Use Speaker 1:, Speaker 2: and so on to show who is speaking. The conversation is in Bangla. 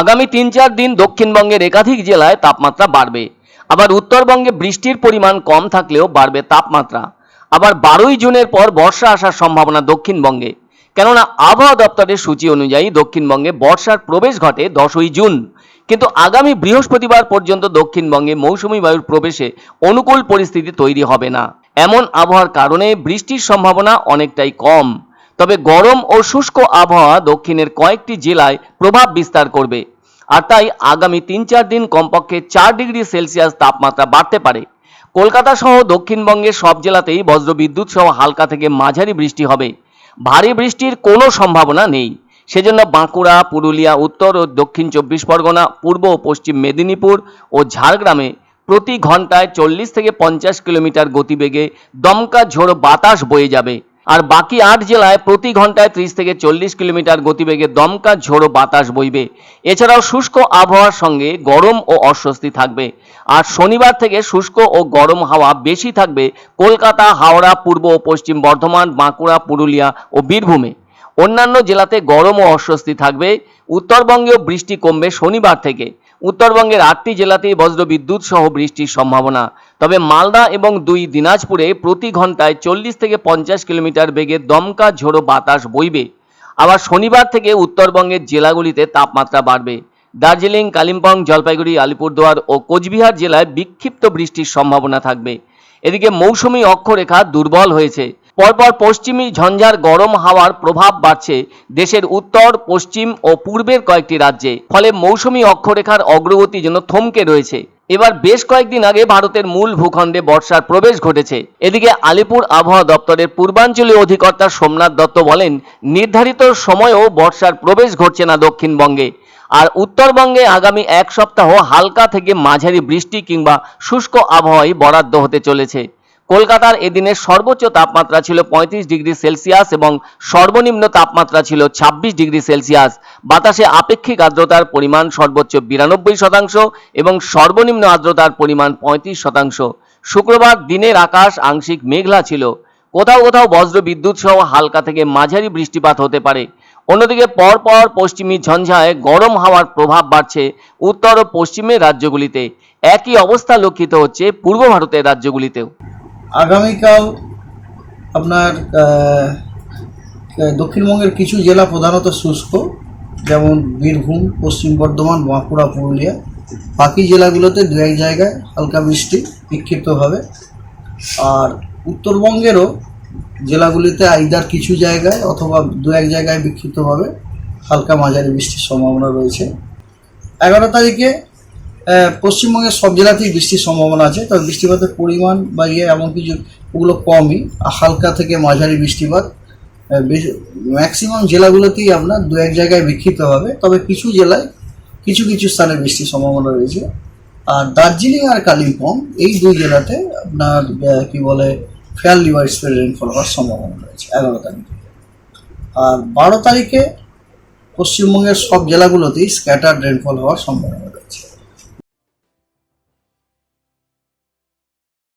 Speaker 1: আগামী তিন চার দিন দক্ষিণবঙ্গের একাধিক জেলায় তাপমাত্রা বাড়বে। আবার উত্তরবঙ্গে বৃষ্টির পরিমাণ কম থাকলেও বাড়বে তাপমাত্রা। আবার বারোই জুনের পর বর্ষা আসার সম্ভাবনা দক্ষিণবঙ্গে। কেননা আবহাওয়া দপ্তরের সূচি অনুযায়ী দক্ষিণবঙ্গে বর্ষার প্রবেশ ঘটে দশই জুন। কিন্তু আগামী বৃহস্পতিবার পর্যন্ত দক্ষিণবঙ্গে মৌসুমী বায়ুর প্রবেশে অনুকূল পরিস্থিতি তৈরি হবে না। এমন আবহাওয়ার কারণে বৃষ্টির সম্ভাবনা অনেকটাই কম। তবে গরম ও শুষ্ক আবহাওয়া দক্ষিণের কয়েকটি জেলায় প্রভাব বিস্তার করবে। আর তাই আগামী তিন চার দিন কমপক্ষে চার ডিগ্রি সেলসিয়াস তাপমাত্রা বাড়তে পারে। কলকাতা সহ দক্ষিণবঙ্গের সব জেলাতেই বজ্রবিদ্যুৎ সহ হালকা থেকে মাঝারি বৃষ্টি হবে। ভারী বৃষ্টির কোনো সম্ভাবনা নেই। সেজন্য বাঁকুড়া, পুরুলিয়া, উত্তর ও দক্ষিণ চব্বিশ পরগনা, পূর্ব ও পশ্চিম মেদিনীপুর ও ঝাড়গ্রামে প্রতি ঘন্টায় চল্লিশ থেকে পঞ্চাশ কিলোমিটার গতিবেগে দমকা ঝোড়ো বাতাস বয়ে যাবে। আর বাকি আট জেলায় প্রতি ঘন্টায় ত্রিশ থেকে চল্লিশ কিলোমিটার গতিবেগে দমকা ঝোড়ো বাতাস বইবে। এছাড়াও শুষ্ক আবহাওয়ার সঙ্গে গরম ও অস্বস্তি থাকবে। আর শনিবার থেকে শুষ্ক ও গরম হাওয়া বেশি থাকবে কলকাতা, হাওড়া, পূর্ব ও পশ্চিম বর্ধমান, বাঁকুড়া, পুরুলিয়া ও বীরভূমে। অন্যান্য জেলাতে গরম ও অস্বস্তি থাকবে। উত্তরবঙ্গেও বৃষ্টি কমবে শনিবার থেকে। উত্তরবঙ্গের আটটি জেলাতেই বজ্রবিদ্যুৎ সহ বৃষ্টির সম্ভাবনা। তবে মালদা এবং দুই দিনাজপুরে প্রতি ঘন্টায় চল্লিশ থেকে পঞ্চাশ কিলোমিটার বেগে দমকা ঝোড়ো বাতাস বইবে। আবার শনিবার থেকে উত্তরবঙ্গের জেলাগুলিতে তাপমাত্রা বাড়বে। দার্জিলিং, কালিম্পং, জলপাইগুড়ি, আলিপুরদুয়ার ও কোচবিহার জেলায় বিক্ষিপ্ত বৃষ্টির সম্ভাবনা থাকবে। এদিকে মৌসুমী অক্ষরেখা দুর্বল হয়েছে। পরপর পশ্চিমী ঝঞ্ঝার গরম হাওয়ার প্রভাব বাড়ছে দেশের উত্তর, পশ্চিম ও পূর্বের কয়েকটি রাজ্যে, ফলে মৌসুমী অক্ষরেখার অগ্রগতি যেন থমকে রয়েছে। এবার বেশ কয়েকদিন আগে ভারতের মূল ভূখণ্ডে বর্ষার প্রবেশ ঘটেছে। এদিকে আলিপুর আবহাওয়া দপ্তরের পূর্বাঞ্চলীয় অধিকর্তা সোমনাথ দত্ত বলেন, নির্ধারিত সময়েও বর্ষার প্রবেশ ঘটছে না দক্ষিণবঙ্গে। আর উত্তরবঙ্গে আগামী এক সপ্তাহ হালকা থেকে মাঝারি বৃষ্টি কিংবা শুষ্ক আবহাওয়াই বরাদ্দ হতে চলেছে। কলকাতার এদিনের সর্বোচ্চ তাপমাত্রা ছিল পঁয়ত্রিশ ডিগ্রি সেলসিয়াস এবং সর্বনিম্ন তাপমাত্রা ছিল ছাব্বিশ ডিগ্রি সেলসিয়াস। বাতাসে আপেক্ষিক আর্দ্রতার পরিমাণ সর্বোচ্চ বিরানব্বই শতাংশ এবং সর্বনিম্ন আর্দ্রতার পরিমাণ পঁয়ত্রিশ শতাংশ। শুক্রবার দিনের আকাশ আংশিক মেঘলা ছিল। কোথাও কোথাও বজ্র বিদ্যুৎ সহ হালকা থেকে মাঝারি বৃষ্টিপাত হতে পারে। অন্যদিকে পরপর পশ্চিমী ঝঞ্ঝায় গরম হাওয়ার প্রভাব বাড়ছে উত্তর ও পশ্চিমের রাজ্যগুলিতে। একই অবস্থা লক্ষিত হচ্ছে পূর্ব ভারতের রাজ্যগুলিতেও।
Speaker 2: আগামীকাল আপনার দক্ষিণবঙ্গের কিছু জেলা প্রধানত শুষ্ক, যেমন বীরভূম, পশ্চিম বর্ধমান, বাঁকুড়া, পুরুলিয়া। বাকি জেলাগুলোতে দু এক জায়গায় হালকা বৃষ্টি বিক্ষিপ্তভাবে। আর উত্তরবঙ্গেরও জেলাগুলিতে আইদার কিছু জায়গায় অথবা দু এক জায়গায় বিক্ষিপ্তভাবে হালকা মাঝারি বৃষ্টির সম্ভাবনা রয়েছে। এগারো তারিখে পশ্চিমবঙ্গের সব জেলাতেই বৃষ্টির সম্ভাবনা আছে, তবে বৃষ্টিপাতের পরিমাণ বা ইয়ে এমন কিছু ওগুলো কমই। হালকা থেকে মাঝারি বৃষ্টিপাত ম্যাক্সিমাম জেলাগুলোতেই আপনার দু এক জায়গায় বিক্ষিপ্ত হবে, তবে কিছু জেলায় কিছু কিছু স্থানে বৃষ্টির সম্ভাবনা রয়েছে। আর দার্জিলিং আর কালিম্পং, এই দুই জেলাতে আপনার কি বলে ফেয়ারলি ওয়াইড স্প্রেড রেনফল হওয়ার সম্ভাবনা রয়েছে এগারো তারিখে। আর বারো তারিখে পশ্চিমবঙ্গের সব জেলাগুলোতেই স্ক্যাটার্ড রেনফল হওয়ার সম্ভাবনা